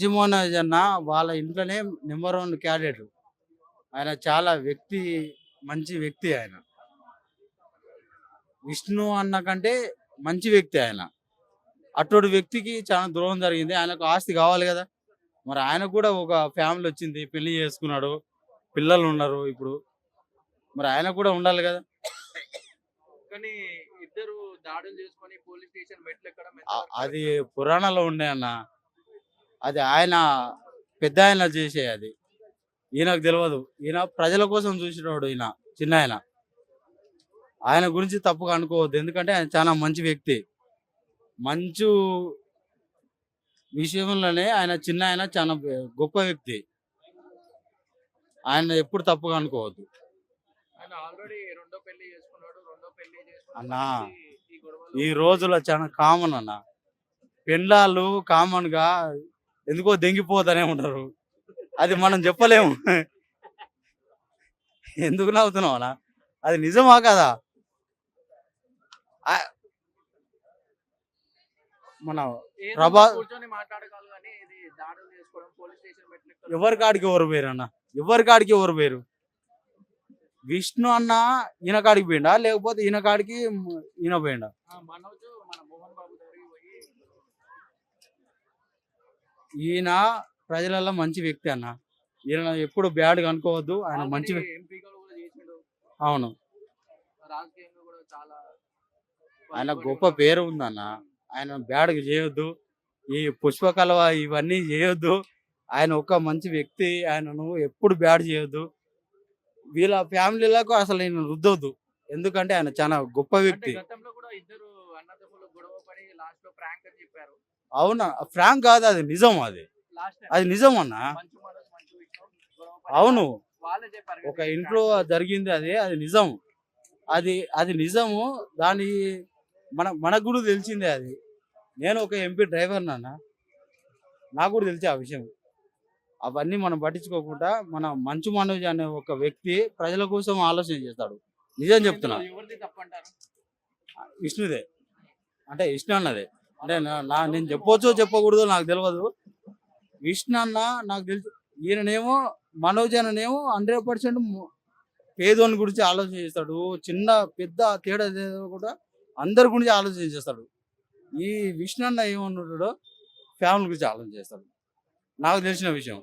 జగన్మోహన్ అన్న వాళ్ళ ఇంట్లోనే నెంబర్ వన్ క్యాండిడేట్. ఆయన చాలా వ్యక్తి మంచి వ్యక్తి ఆయన. విష్ణు అన్న కంటే మంచి వ్యక్తి ఆయన. అటువంటి వ్యక్తికి చాలా ద్రోహం జరిగింది. ఆయనకు ఆస్తి కావాలి కదా. మరి ఆయనకు కూడా ఒక ఫ్యామిలీ వచ్చింది. పెళ్ళి చేసుకున్నాడు. పిల్లలు ఉన్నారు ఇప్పుడు. మరి ఆయన కూడా ఉండాలి కదా. కానీ ఇద్దరు దాడులు చేసుకొని పోలీస్ స్టేషన్ అది? పురాణాలో ఉండే అన్న. అది ఆయన పెద్ద ఆయన చేసే అది. ఈయనకు తెలియదు ఈయన ప్రజల కోసం చూసినవాడు ఈయన చిన్న ఆయన. ఆయన గురించి తప్పుగా అనుకోవద్దు. ఎందుకంటే ఆయన చాలా మంచి వ్యక్తి. మంచు విషయంలోనే ఆయన చిన్న ఆయన చాలా గొప్ప వ్యక్తి. ఆయన ఎప్పుడు తప్పుగా అనుకోవద్దు. అన్నా, ఈ రోజుల్లో చాలా కామన్ అన్న. పెళ్ళాళ్ళు కామన్గా ఎందుకో దెంగిపోతూనే ఉంటారు అది మనం చెప్పలేము. ఎందుకు నవ్వుతున్నావు అన్న అది నిజమా కదా? మన ప్రభా- ఎవరి కాడికి ఎవరు పోయారు అన్న? ఎవరి కాడికి ఎవరు పోయారు విష్ణు అన్న ఈయన కాడికి పోయిండా? లేకపోతే ఈయన కాడికి ఈయన పోయిండా ఆ, మనోజ్ మన మోహన్ బాబు దగ్గరికి పోయి ఈయన ప్రజలలో మంచి వ్యక్తి అన్న. ఈయన ఎప్పుడు బ్యాడ్గా అనుకోవద్దు ఆయన మంచి అవును. ఆయన గొప్ప. పేరు ఉందన్న ఆయన బ్యాడ్గా చేయొద్దు. ఈ పుష్పకలవ ఇవన్నీ చేయొద్దు. ఆయన ఒక మంచి వ్యక్తి. ఆయనను ఎప్పుడు బ్యాడ్ చేయొద్దు. వీళ్ళ ఫ్యామిలీలకు అసలు ఆయన రుద్దొద్దు. ఎందుకంటే ఆయన చాలా గొప్ప వ్యక్తి. అన్నదమ్ములు గొడవ పడి లాస్ట్లో ప్రాంక్ అని చెప్పారు. అవునా? ఫ్రాంక్ కాదు అది నిజం అది. లాస్ట్ అది నిజం అన్న? మంచు మనోజ్ మంచు విష్ణు గొడవ పడి అవును. వాళ్ళే చెప్పారు కదా ఒక ఇది ఇంట్లో. జరిగింది అది అది నిజం. అది అది నిజము. దాని మన మనకు కూడా తెలిసిందే అది. నేను ఒక ఎంపీ డ్రైవర్ నాన్న. నాకు కూడా తెలిసే ఆ విషయం. అవన్నీ మనం పట్టించుకోకుండా మన మంచు మనోజ్ అనే ఒక వ్యక్తి ప్రజల కోసం ఆలోచన చేస్తాడు. నిజం చెప్తున్నా. ఇందులో ఎవరిది తప్పు అంటారు? విష్ణుదే. అంటే విష్ణు అన్నదే. అంటే నా- నేను చెప్పొచ్చో చెప్పకూడదో నాకు తెలియదు విష్ణు అన్న నాకు తెలుసు. ఈయననేమో మనోజ్ అన్ననేమో హండ్రెడ్ పర్సెంట్ పేదోని గురించి ఆలోచన చేస్తాడు. చిన్న పెద్ద తేడా కూడా అందరి గురించి ఆలోచన చేస్తాడు. ఈ విష్ణు అన్న ఏమన్నాడో ఫ్యామిలీ గురించి ఆలోచన చేస్తాడు. నాకు తెలిసిన విషయం.